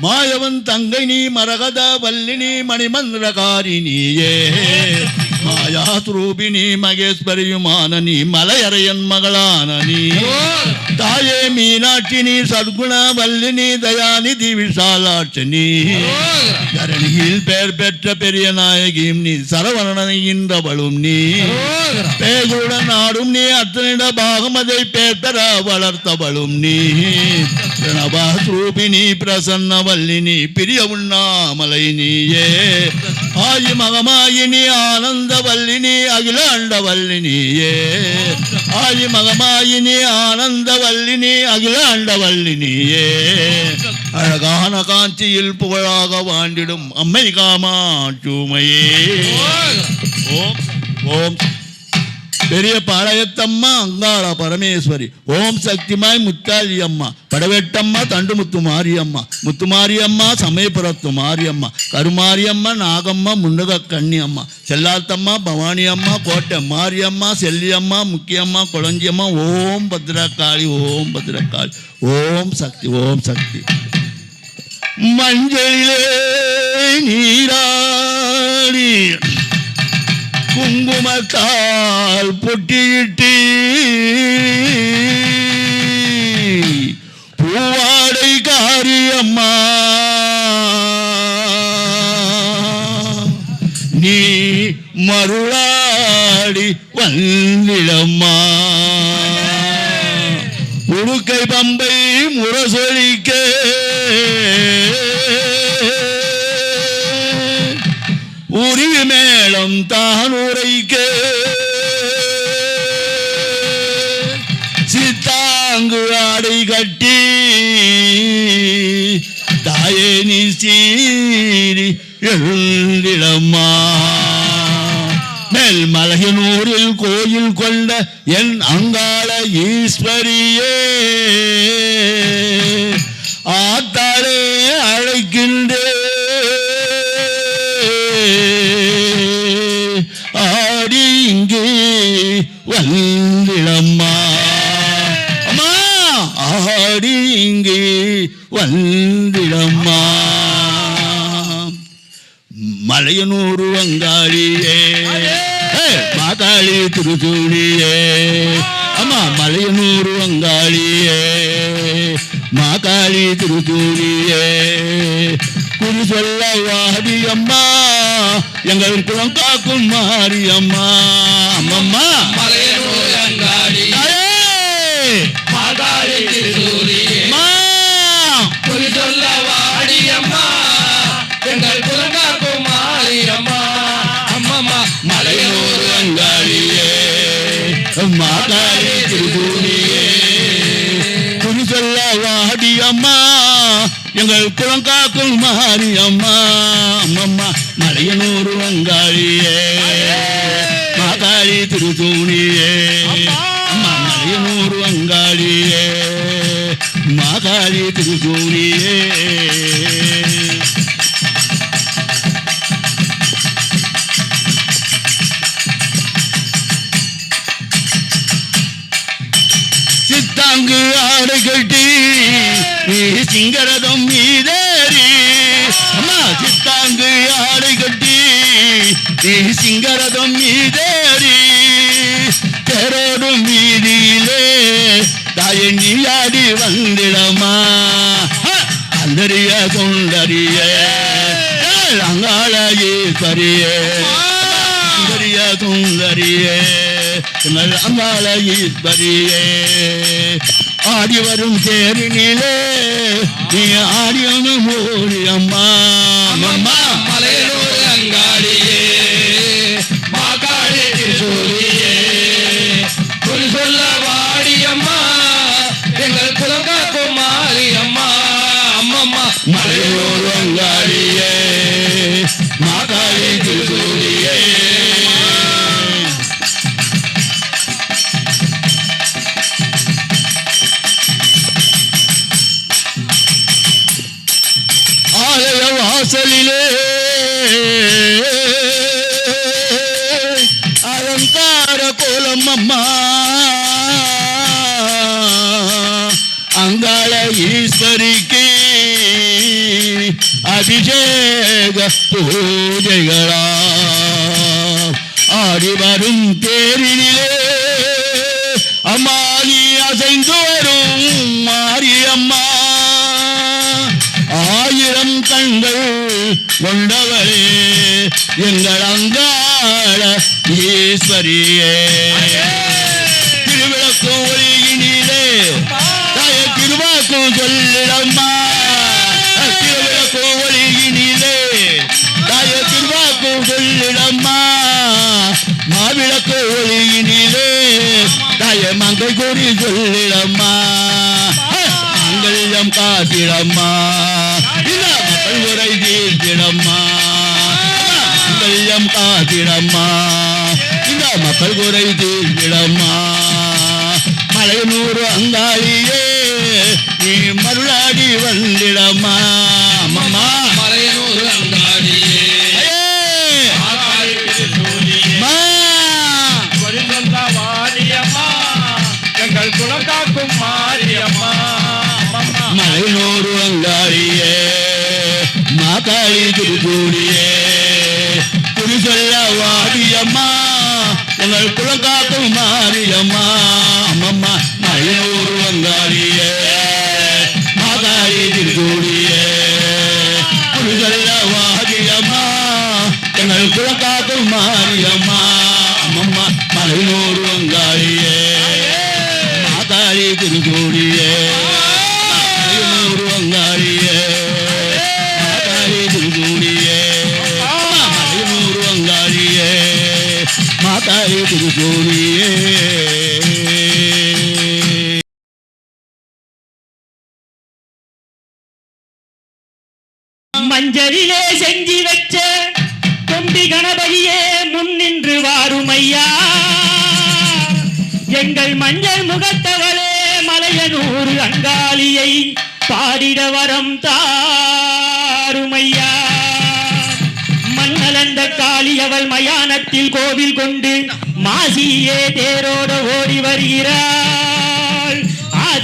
மாயவன் தங்கை நீ மரகத வல்லினி மணிமந்திரகாரி நீயே மாயா துரூபினி மகேஸ்வரியுமான நீ மலையறையன் மகளான நீ. தாயே மீனாட்சி நீ சத்குண வல்லினி தயாநிதி விஷாலாட்சி நீ. தரணியில் பெயர் பெற்ற பெரிய நாயகியும் நீ சரவணனைகின்றவளும் நீ. பேகுடன் ஆடும் நீ அத்தனிட பாகமதை பேர் பெற வளர்த்தவளும் நீ. பிரணபாஸ்ரூபினி பிரசன்ன வல்லினி பிரிய உண்ணாமலை நீயே. ஆயி மகமாயினி ஆனந்த ஆனந்தவல்லினி அகிலாண்ட வல்லினியே ஆயி மகமாயினி ஆனந்தவல்லினி வல்லினி அகிலாண்ட அழகான காஞ்சியில் புகழாக வாண்டிடும் அம்மை காமாட்சுமையே. ஓம் ஓம். பெரிய பாளையத்தம்மா அங்காள பரமேஸ்வரி. ஓம் சக்திமாய் முத்தாளி அம்மா படவெட்டம்மா தண்டு முத்து மாரியம்மா முத்து மாரியம்மா சமயபுரத்து மாரியம்மா கருமாரியம்மா நாகம்மா முண்டக கண்ணி அம்மா செல்லாத்தம்மா பவானி அம்மா கோட்டை மாரியம்மா செல்லியம்மா முக்கியம்மா குழஞ்சியம்மா. ஓம் பத்ரகாளி ஓம் பத்ரகாளி. ஓம் சக்தி ஓம் சக்தி. மஞ்சளிலே நீராடி குங்குமத்தால் பொட்டியிட்டு. பூவாடை காரியம்மா நீ மருளாடி வந்திடம்மா. உடுக்கை பம்பை முரசொலிக்க. மேளம் தான் உரைக்க சித்தாங்கு ஆடை கட்டி தாயே நீ சீரி எழுந்திடம்மா. மேல் மலையனூரில் கோயில் கொண்ட என் அங்காள ஈஸ்வரியே. வந்திடம்மா. மலையனூர் வங்காளியே. ஏ, மாகாளி திருச்சூழியே. அம்மா மலையனூர் வங்காளியே. மாகாளி திருச்சூழியே. குறி சொல்ல வாடி அம்மா எங்கள் குளம் காக்கும் மாரியம்மா. அம்மம்மா. மலையனூர் மாகாளி திருபூமியே. குறி சொல்ல வாடி அம்மா. எங்கள் குளம் காக்கும் மாரி அம்மா. அம்மம்மா மலையனூர் நீ சிங்கரதம் மீதேறி தெரோடும் மீதியிலே தாயண்டி வந்திடமா? அந்தரிய சுந்தரிய அங்காளையே பரிய சுந்தரிய சுந்தரியே அங்காளையே அங்காள ஆடி வரும் தேரினிலே நீ ஆடியனு மோடி அம்மா. அம்மா மலையனூர் வாசலிலே அலங்கார கோலம் அம்மா. அங்காள ஈஸ்வரிக்கு அபிஷேக பூஜைகளா. ஆடி வரும் தேரினிலே அம்மா நீ அசைந்து கண்கள் கொண்டவரே எங்கள் அங்காள ஈஸ்வரியே. திருவிளக்கு ஒளியினிலே தாய திருவாக்கு சொல்லிடம்மா திருவிளக்கு ஒளியினிலே தாய திருவாக்கு சொல்லிடம்மா மாவிளக்கு ஒளியினிலே தாய மங்கை குறி சொல்லிடம்மா மங்கள்யம் காத்திடம்மா காத்திடம்மா இந்த மக்கள் குறை தீர்த்திடம்மா. மலைநூறு அங்காளியே நீ மருளாடி வந்திடம்மா. அம்மம்மா மலையனூர் அங்காடியே ஐயே! ஆகாய திருச்சூழியே அம்மா! வழிசொல்ல வாரியம்மா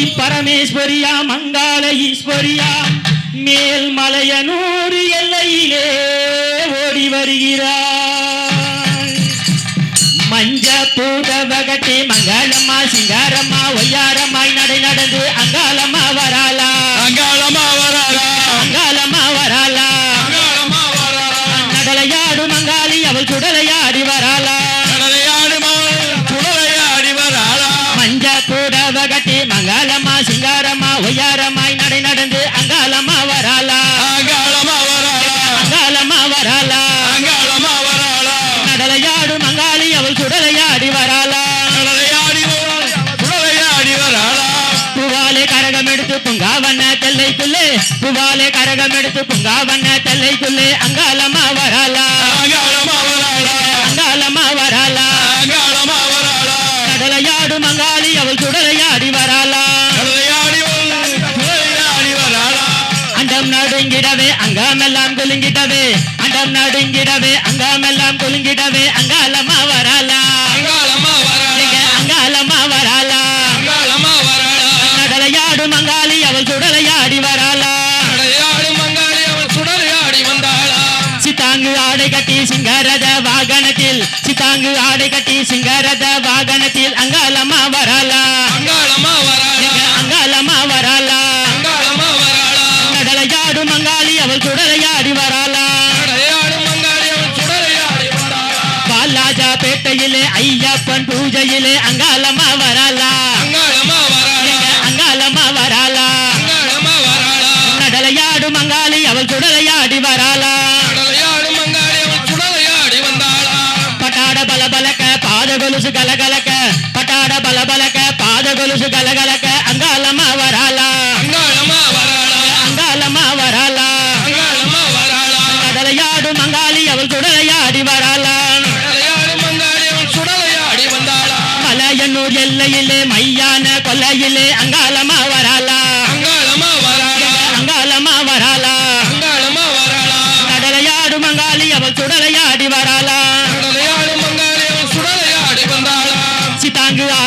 ஆதி பரமேஸ்வரியா மங்கால ஈஸ்வரியா மேல் மலையனூர் எல்லையிலே ஓடி வருகிறார் மஞ்ச பூதவகட்டி மங்களம்மா சிங்காரம்மா ஒய்யாரம்மாய் நடை நடந்து அங்காலம்மா வராளா அங்காலே கரகம் எடுத்து புங்காவண்ண தெல்லைக்குள்ளே அங்காளம்மா வராளா. அங்காலமா வராளா. அங்காலமா வராளா அங்காளமா வராளா கடலையாடு மங்காளி அவள் சுடலையாடி வராளா. அண்டம் நடுங்கிடவே அங்காமெல்லாம் குலுங்கிடவே. அண்டம் நடுங்கிடவே அங்காமெல்லாம் குலுங்கிடவே அங்காலமா வராளா. சித்தாங்கு ஆடை கட்டி சிங்கரத வாகனத்தில் அங்காளம்மா வராளா அங்காளம்மா வராளா. எங்க அங்காளம்மா வராளா அங்காளம்மா வராளா. கடலையாடு மங்காளி அவள் சுடலையாடி வராளா. பாலாஜா பேட்டையிலே ஐயப்பன் பூஜையிலே அங்காளம்மா வராளா గలగలక పటాడ బలబలక పాద గొలుసు గలగల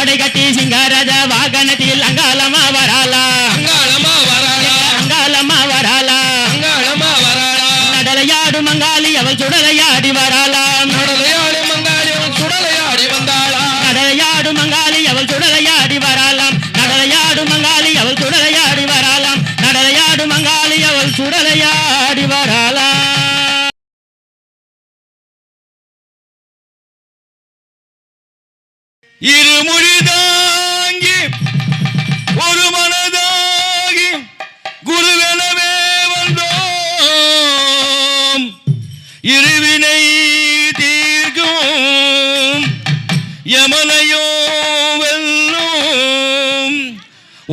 தாடை கட்டி சிங்காரத வாகனத்தில் அங்காளமா வராலா அங்காளமா வராலா அங்காளமா வராளா? அங்காளமா வராளா? நடலையாடு மங்காளி அவள் சுடலையாடி வராளா? நடலையாடு அவள் சுடலையாடி வந்தாளா? நடலையாடு அவள் சுடலையாடி வராளாம். நடலையாடு மங்காளி அவள் சுடலையாடி வராளாம். நடலையாடு இருமொழி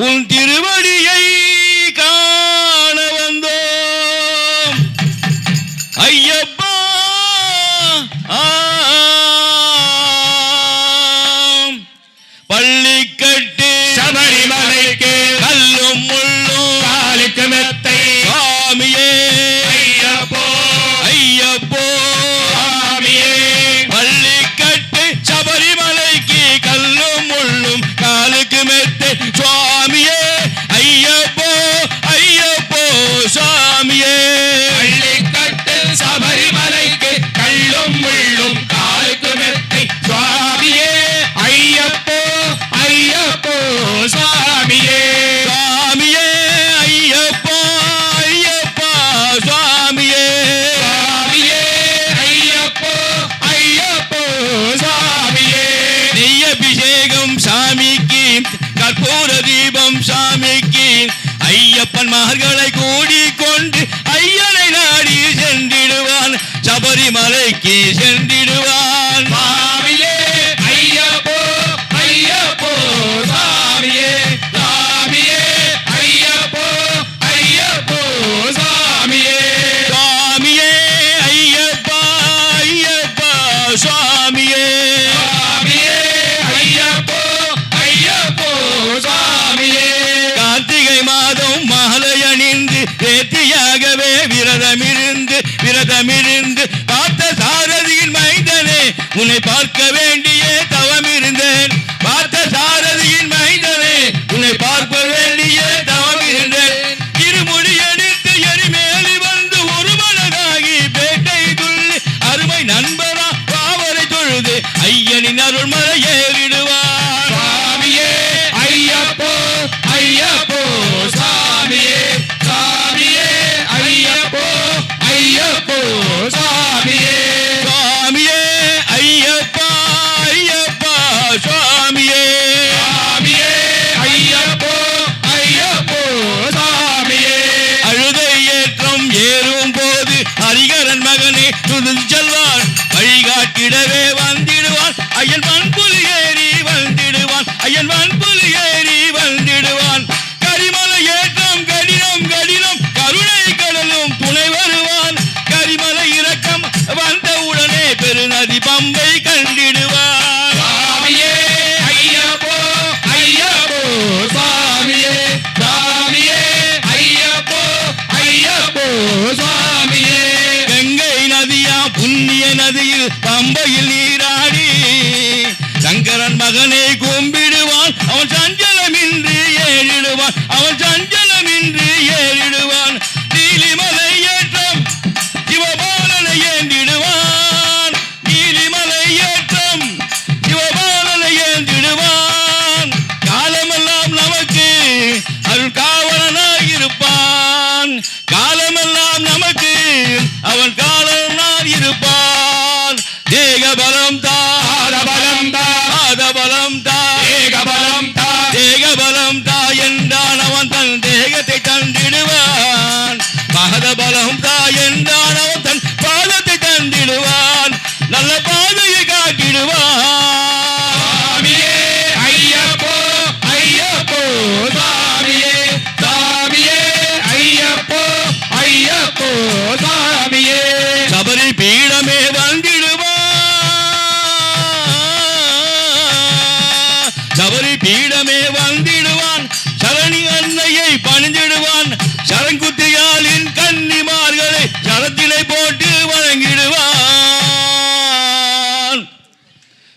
um dia ஐயப்பன் மகர்களை கூடிக்கொண்டு ஐயனை நாடி சென்றிடுவான். சபரிமலைக்கு சென்றிடுவான்.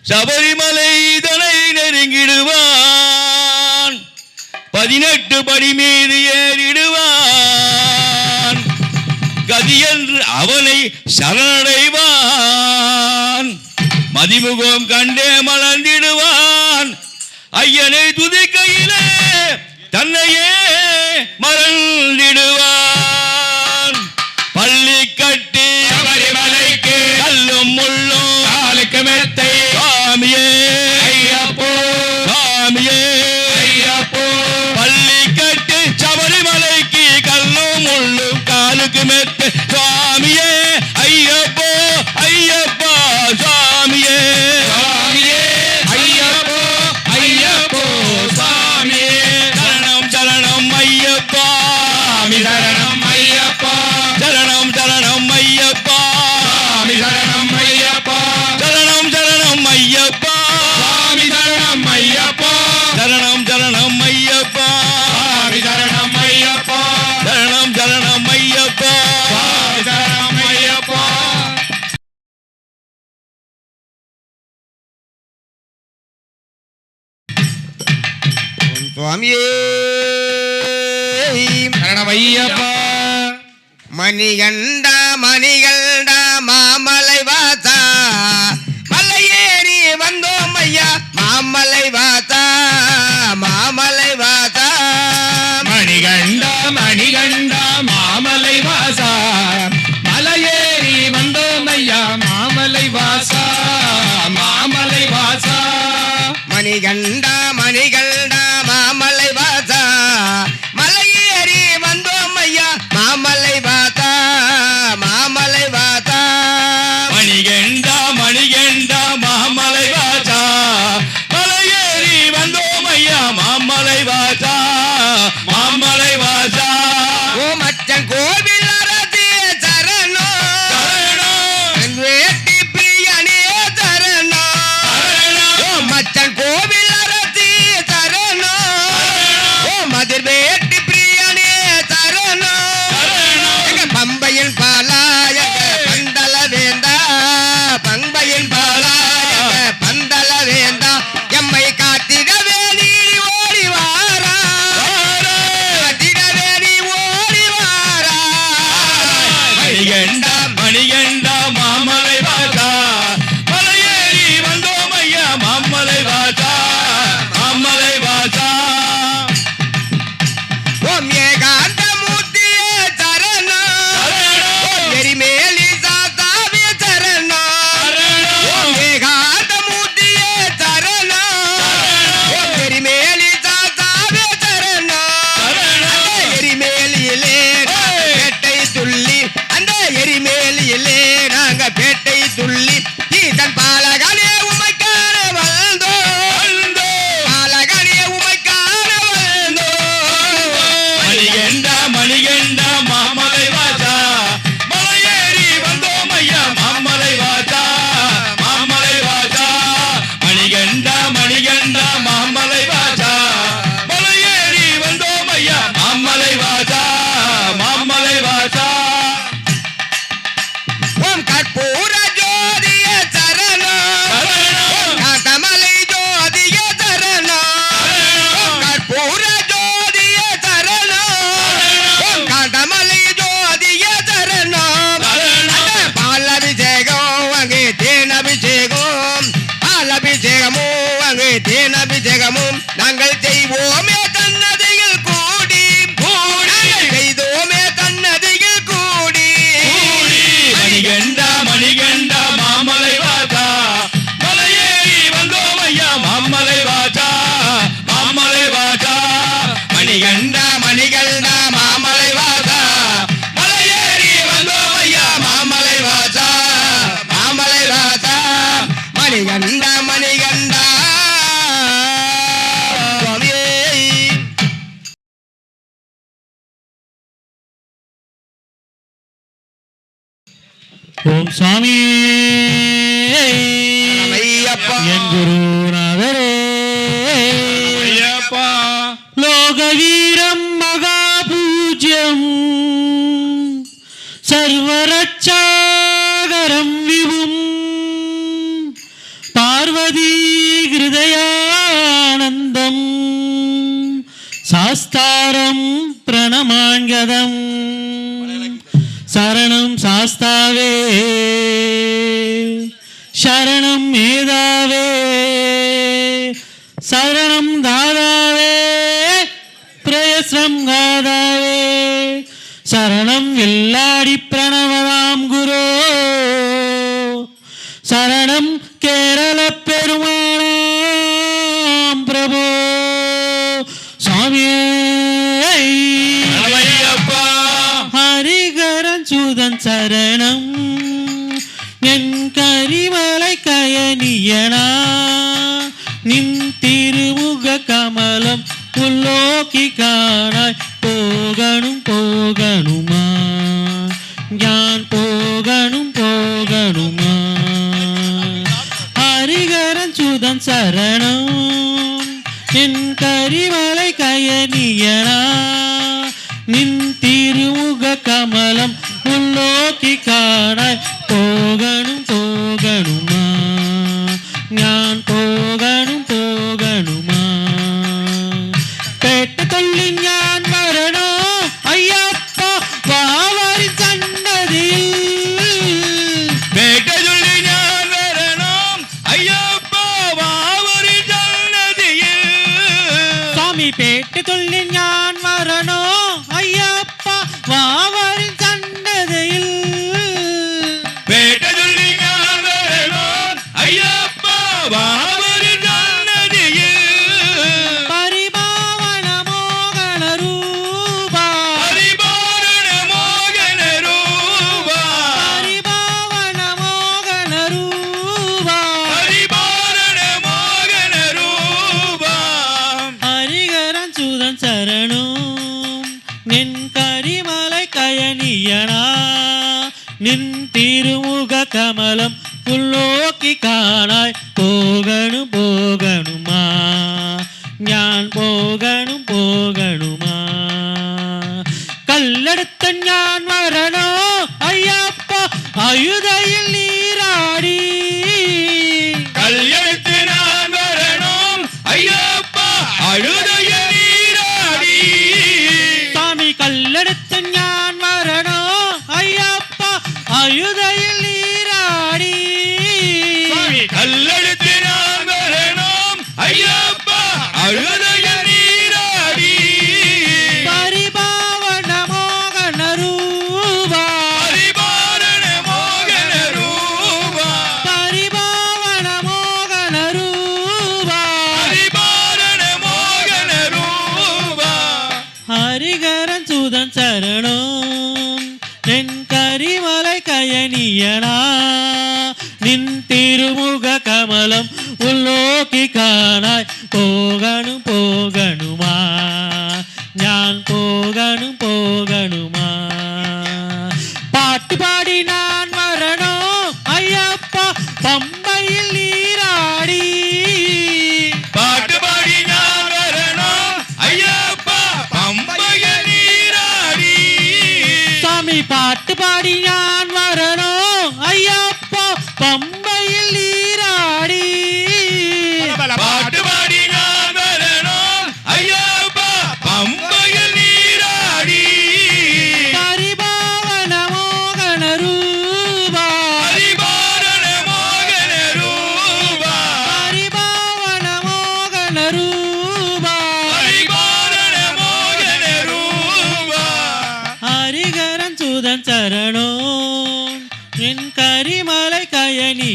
சபரிமலை தனை நெருங்கிடுவான். பதினெட்டு படி மீது ஏறிடுவான். கதியன்று அவனை சரணடைவான். மதிமுகம் கண்டே மலர்ந்திடுவான். ஐயனை துதிக்கையிலே தன்னையே மறந்திடுவான். காலுக்கு மெத்த சுவாமியே ஐயப்போ சுவாமியே. சரணம் நின் திருமுக கமலம் புல்லோக்கி காணாய். போகணும் போகணுமா? ஞான் போகணும் போகணுமா? ஹரிகரன் சுதன் சரணம். என் கரிமலை கயனியனா? வானிலின் ஞான் வரணும் ஐயப்பா வா കാണാൻ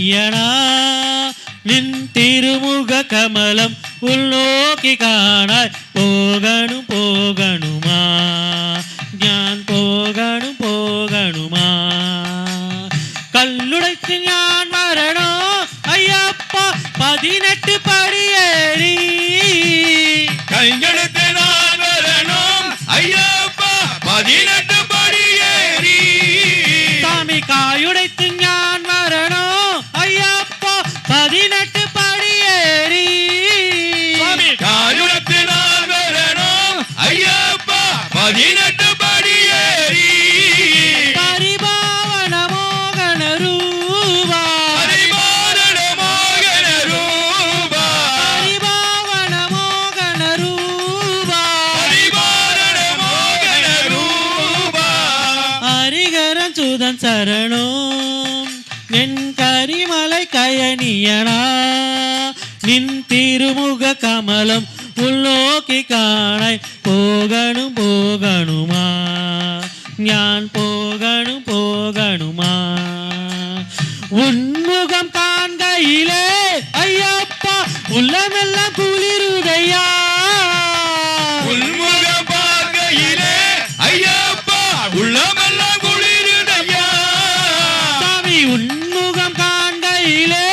ചെയ്യണ നിൻ തിരുമുഖ കമലം ഉള്ളോക്കി കാണാൻ പോകണു പോകണു. பயணியனா நின் திருமுக கமலம் உள்நோக்கி காணாய். போகணும் போகணுமா? ஞான் போகணும் போகணுமா? உன்முகம் காண்கையிலே ஐயப்பா உள்ளமெல்லாம் குளிருதையா உள்முகம் பார்க்கையிலே ஐயப்பா உள்ளமெல்லாம் குளிருதையா சாமி உன்முகம் காண்கையிலே